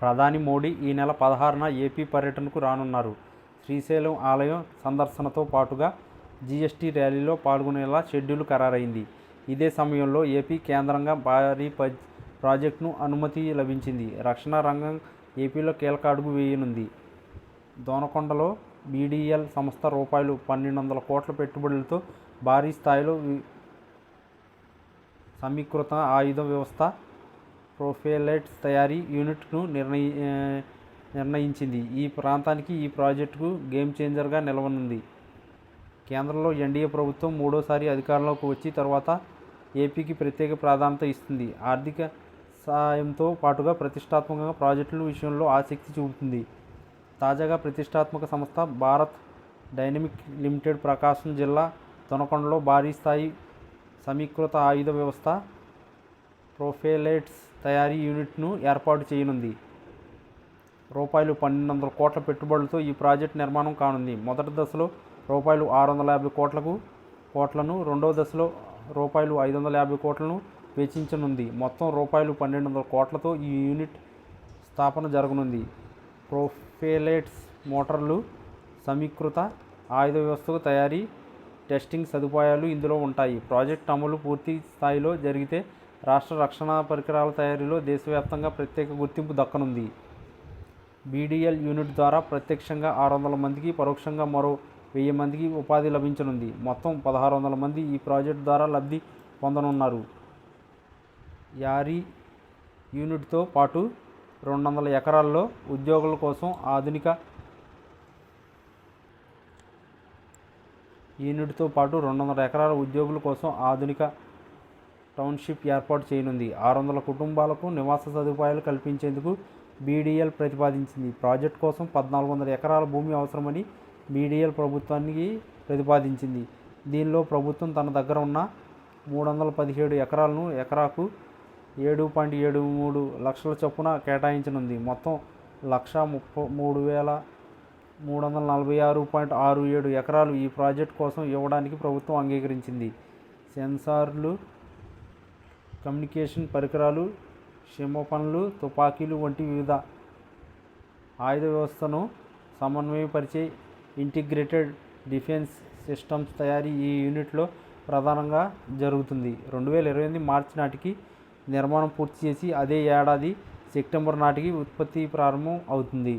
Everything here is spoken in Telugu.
ప్రధాని మోడీ ఈ నెల పదహారున ఏపీ పర్యటనకు రానున్నారు. శ్రీశైలం ఆలయం సందర్శనతో పాటుగా జీఎస్టీ ర్యాలీలో పాల్గొనేలా షెడ్యూల్ ఖరారైంది. ఇదే సమయంలో ఏపీ కేంద్రంగా భారీ ప- ప్రాజెక్టును అనుమతి లభించింది. రక్షణ రంగం ఏపీలో కీలక అడుగు వేయనుంది. దోనకొండలో బీడీఎల్ సంస్థ రూపాయలు పన్నెండు వందల కోట్ల పెట్టుబడులతో భారీ స్థాయిలో సమీకృత ఆయుధ వ్యవస్థ ప్రొఫైలైట్ తయారీ యూనిట్ను నిర్ణయి నిర్ణయించింది. ఈ ప్రాంతానికి ఈ ప్రాజెక్టుకు గేమ్ చేంజర్గా నిలవనుంది. కేంద్రంలో ఎన్డీఏ ప్రభుత్వం మూడోసారి అధికారంలోకి వచ్చి తర్వాత ఏపీకి ప్రత్యేక ప్రాధాన్యత ఇస్తుంది. ఆర్థిక సాయంతో పాటుగా ప్రతిష్టాత్మకంగా ప్రాజెక్టుల విషయంలో ఆసక్తి చూపుతుంది. తాజాగా ప్రతిష్టాత్మక సంస్థ భారత్ డైనమిక్ లిమిటెడ్ ప్రకాశం జిల్లా దొనకొండలో భారీ స్థాయి సమీకృత ఆయుధ వ్యవస్థ ప్రొఫైలైట్స్ తయారీ యూనిట్ను ఏర్పాటు చేయనుంది. రూపాయలు పన్నెండు వందల కోట్ల పెట్టుబడులతో ఈ ప్రాజెక్ట్ నిర్మాణం కానుంది. మొదటి దశలో రూపాయలు ఆరు వందల యాభై కోట్లకు కోట్లను రెండవ దశలో రూపాయలు ఐదు వందల యాభై కోట్లను వెచ్చించనుంది. మొత్తం రూపాయలు పన్నెండు వందల కోట్లతో ఈ యూనిట్ స్థాపన జరగనుంది. ప్రొఫైలైట్స్ మోటార్లు సమీకృత ఆయుధ వ్యవస్థకు తయారీ టెస్టింగ్ సదుపాయాలు ఇందులో ఉంటాయి. ప్రాజెక్ట్ అమలు పూర్తి స్థాయిలో జరిగితే రాష్ట్ర రక్షణ పరికరాల తయారీలో దేశవ్యాప్తంగా ప్రత్యేక గుర్తింపు దక్కనుంది. బీడీఎల్ యూనిట్ ద్వారా ప్రత్యక్షంగా ఆరు వందల మందికి పరోక్షంగా మరో వెయ్యి మందికి ఉపాధి లభించనుంది. మొత్తం పదహారు వందల మంది ఈ ప్రాజెక్టు ద్వారా లబ్ధి పొందనున్నారు. యారీ యూనిట్తో పాటు రెండు వందల ఎకరాల్లో ఉద్యోగుల కోసం ఆధునిక యూనిట్తో పాటు రెండు వందల ఎకరాల ఉద్యోగుల కోసం ఆధునిక టౌన్షిప్ ఏర్పాటు చేయనుంది. ఆరు వందల కుటుంబాలకు నివాస సదుపాయాలు కల్పించేందుకు బీడీఎల్ ప్రతిపాదించింది. ప్రాజెక్ట్ కోసం పద్నాలుగు వందల ఎకరాల భూమి అవసరమని బీడీఎల్ ప్రభుత్వానికి ప్రతిపాదించింది. దీనిలో ప్రభుత్వం తన దగ్గర ఉన్న మూడు వందల పదిహేడు ఎకరాలను ఎకరాకు ఏడు పాయింట్ ఏడు మూడు లక్షల చొప్పున కేటాయించనుంది. మొత్తం లక్ష ముప్పై మూడు వేల మూడు వందల నలభై ఆరు పాయింట్ ఆరు ఏడు ఎకరాలు ఈ ప్రాజెక్ట్ కోసం ఇవ్వడానికి ప్రభుత్వం అంగీకరించింది. సెన్సార్లు కమ్యూనికేషన్ పరికరాలు క్షమపణలు తుపాకీలు వంటి వివిధ ఆయుధ వ్యవస్థను సమన్వయపరిచే ఇంటిగ్రేటెడ్ డిఫెన్స్ సిస్టమ్స్ తయారీ ఈ యూనిట్లో ప్రధానంగా జరుగుతుంది. రెండు వేల ఇరవై ఎనిమిది మార్చి నాటికి నిర్మాణం పూర్తి చేసి అదే ఏడాది సెప్టెంబర్ నాటికి ఉత్పత్తి ప్రారంభం అవుతుంది.